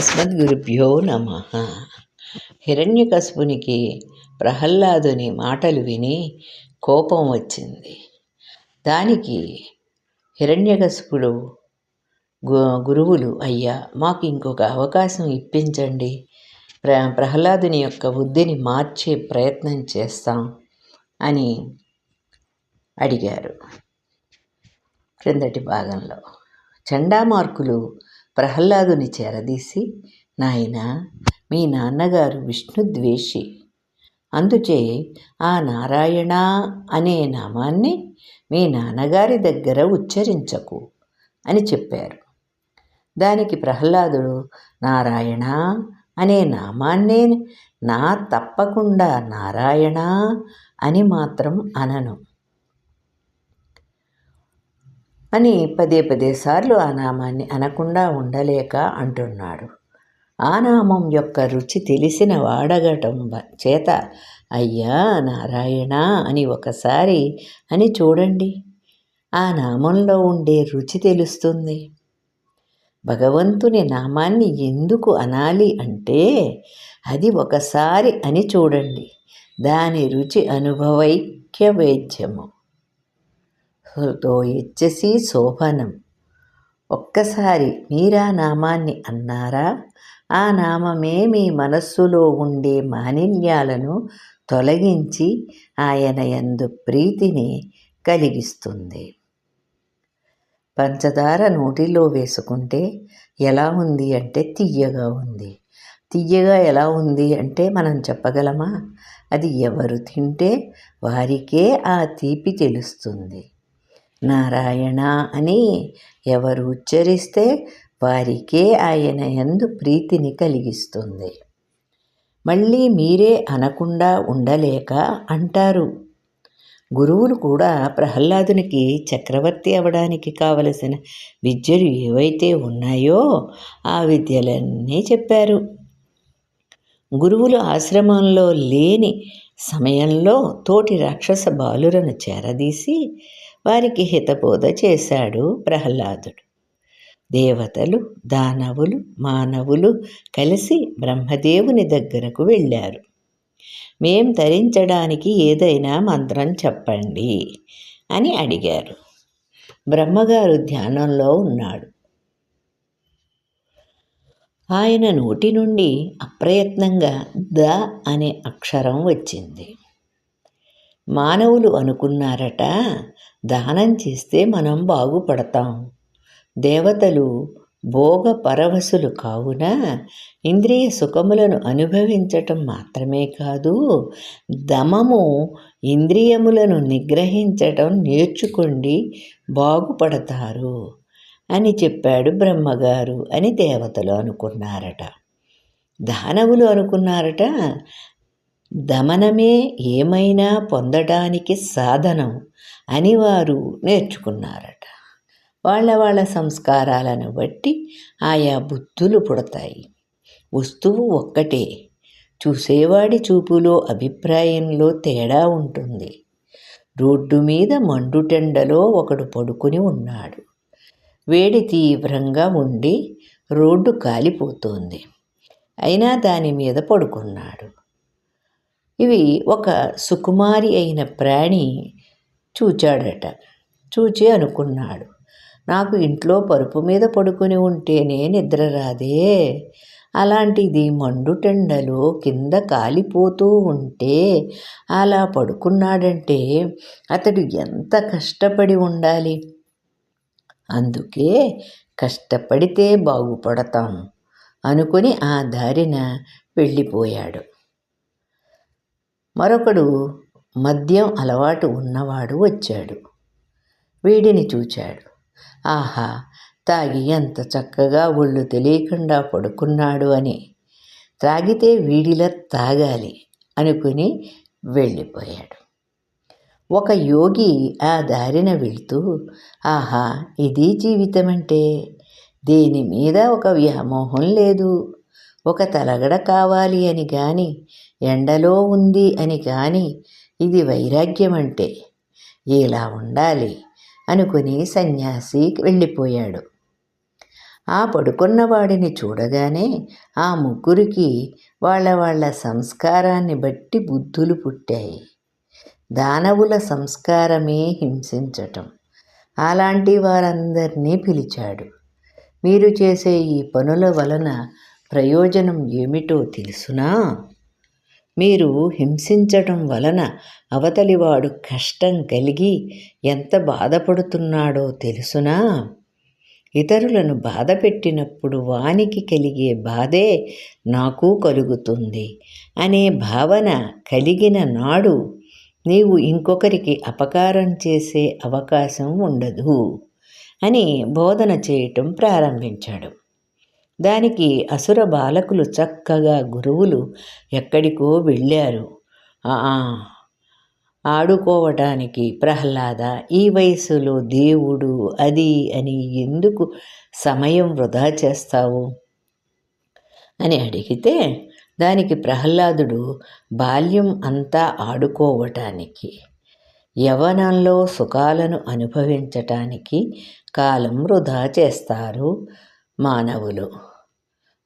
అస్మద్గురుభ్యో నమ. హిరణ్యకశుపునికి ప్రహ్లాదుని మాటలు విని కోపం వచ్చింది. దానికి హిరణ్యకశపుడు గు గురువులు అయ్యా మాకు ఇంకొక అవకాశం ఇప్పించండి. ప్ర ప్రహ్లాదుని యొక్క బుద్ధిని మార్చే ప్రయత్నం చేస్తాం అని అడిగారు. క్రిందటి భాగంలో. చండామార్కులు ప్రహ్లాదుని చేరదీసి నాయన మీ నాన్నగారు విష్ణుద్వేషి అందుచే ఆ నారాయణ అనే నామాన్ని మీ నాన్నగారి దగ్గర ఉచ్చరించకు అని చెప్పారు. దానికి ప్రహ్లాదుడు నారాయణ అనే నామాన్నే నా తప్పకుండా నారాయణ అని మాత్రం అనను. అని పదే పదే సార్లు ఆ నామాన్ని అనకుండా ఉండలేక అంటున్నాడు. ఆ నామం యొక్క రుచి తెలిసిన వాడగటం చేత అయ్యా నారాయణ అని ఒకసారి అని చూడండి. ఆ నామంలో ఉండే రుచి తెలుస్తుంది. భగవంతుని నామాన్ని ఎందుకు అనాలి అంటే అది ఒకసారి అని చూడండి. దాని రుచి అనుభవైక్య వైద్యము. హృదో ఇచ్చసి శోభనం. ఒక్కసారి మీరా నామాన్ని అన్నారా? ఆ నామమే మీ మనస్సులో ఉండే మాలిన్యాలను తొలగించి ఆయన ఎందు ప్రీతిని కలిగిస్తుంది. పంచదార నోటిలో వేసుకుంటే ఎలా ఉంది అంటే తీయగా ఉంది. తీయగా ఎలా ఉంది అంటే మనం చెప్పగలమా? అది ఎవరు తింటే వారికే ఆ తీపి తెలుస్తుంది. నారాయణ అని ఎవరు ఉచ్చరిస్తే వారికే ఆయన ఎందు ప్రీతిని కలిగిస్తుంది. మళ్ళీ మీరే అనకుండా ఉండలేక అంటారు. గురువులు కూడా ప్రహ్లాదునికి చక్రవర్తి అవడానికి కావలసిన విద్యలు ఏవైతే ఉన్నాయో ఆ విద్యలన్నీ చెప్పారు. గురువులు ఆశ్రమంలో లేని సమయంలో తోటి రాక్షస బాలురను చేరదీసి వారికి హితబోధ చేశాడు ప్రహ్లాదుడు. దేవతలు దానవులు మానవులు కలిసి బ్రహ్మదేవుని దగ్గరకు వెళ్ళారు. మేం ధరించడానికి ఏదైనా మంత్రం చెప్పండి అని అడిగారు. బ్రహ్మగారు ధ్యానంలో ఉన్నాడు. ఆయన నోటి నుండి అప్రయత్నంగా ద అనే అక్షరం వచ్చింది. మానవులు అనుకున్నారట దానం చేస్తే మనం బాగుపడతాం. దేవతలు భోగ పరవశులు కావున ఇంద్రియ సుఖములను అనుభవించటం మాత్రమే కాదు దమము ఇంద్రియములను నిగ్రహించటం నేర్చుకోండి బాగుపడతారు అని చెప్పాడు బ్రహ్మగారు అని దేవతలు అనుకున్నారట. దానవులు అనుకున్నారట దమనమే ఏమైనా పొందడానికి సాధనం అని వారు నేర్చుకున్నారట. వాళ్ళ వాళ్ళ సంస్కారాలను బట్టి ఆయా బుద్ధులు పుడతాయి. వస్తువు ఒక్కటే. చూసేవాడి చూపులో అభిప్రాయంలో తేడా ఉంటుంది. రోడ్డు మీద మండుటెండలో ఒకడు పడుకుని ఉన్నాడు. వేడి తీవ్రంగా ఉండి రోడ్డు కాలిపోతోంది. అయినా దాని మీద పడుకున్నాడు. ఇవి ఒక సుకుమారి అయిన ప్రాణి చూచాడట. చూచి అనుకున్నాడు. నాకు ఇంట్లో పరుపు మీద పడుకుని ఉంటేనే నిద్ర రాదే. అలాంటిది మండుటెండలో కింద కాలిపోతూ ఉంటే అలా పడుకున్నాడంటే అతడు ఎంత కష్టపడి ఉండాలి? అందుకే కష్టపడితే బాగుపడతాం అనుకుని ఆ దారిన వెళ్ళిపోయాడు. మరొకడు మద్యం అలవాటు ఉన్నవాడు వచ్చాడు. వీడిని చూచాడు. ఆహా తాగి ఎంత చక్కగా ఒళ్ళు తెలియకుండా పడుకున్నాడు అని. త్రాగితే వీడిలా తాగాలి అనుకుని వెళ్ళిపోయాడు. ఒక యోగి ఆ దారిన వెళ్తూ ఆహా ఇది జీవితమంటే? దేని మీద ఒక వ్యామోహం లేదు. ఒక తలగడ కావాలి అని కానీ ఎండలో ఉంది అని కానీ ఇది వైరాగ్యం అంటే ఇలా ఉండాలి? అనుకుని సన్యాసి వెళ్ళిపోయాడు. ఆ పడుకున్నవాడిని చూడగానే ఆ ముగ్గురికి వాళ్ళ వాళ్ళ సంస్కారాన్ని బట్టి బుద్ధులు పుట్టాయి. దానవుల సంస్కారమే హింసించటం. అలాంటి వారందరినీ పిలిచాడు. మీరు చేసే ఈ పనుల వలన ప్రయోజనం ఏమిటో తెలుసునా? మీరు హింసించటం వలన అవతలివాడు కష్టం కలిగి ఎంత బాధపడుతున్నాడో తెలుసునా? ఇతరులను బాధ పెట్టినప్పుడు వానికి కలిగే బాధే నాకు కలుగుతుంది అనే భావన కలిగిన నాడు నీవు ఇంకొకరికి అపకారం చేసే అవకాశం ఉండదు అని బోధన చేయటం ప్రారంభించాడు. దానికి అసుర బాలకులు చక్కగా గురువులు ఎక్కడికో వెళ్ళారు. ఆడుకోవటానికి ప్రహ్లాద ఈ వయసులో దేవుడు అది అని ఎందుకు సమయం వృధా చేస్తావు? అని అడిగితే దానికి ప్రహ్లాదుడు బాల్యం అంతా ఆడుకోవటానికి యవనంలో సుఖాలను అనుభవించటానికి కాలం వృధా చేస్తారు మానవులు.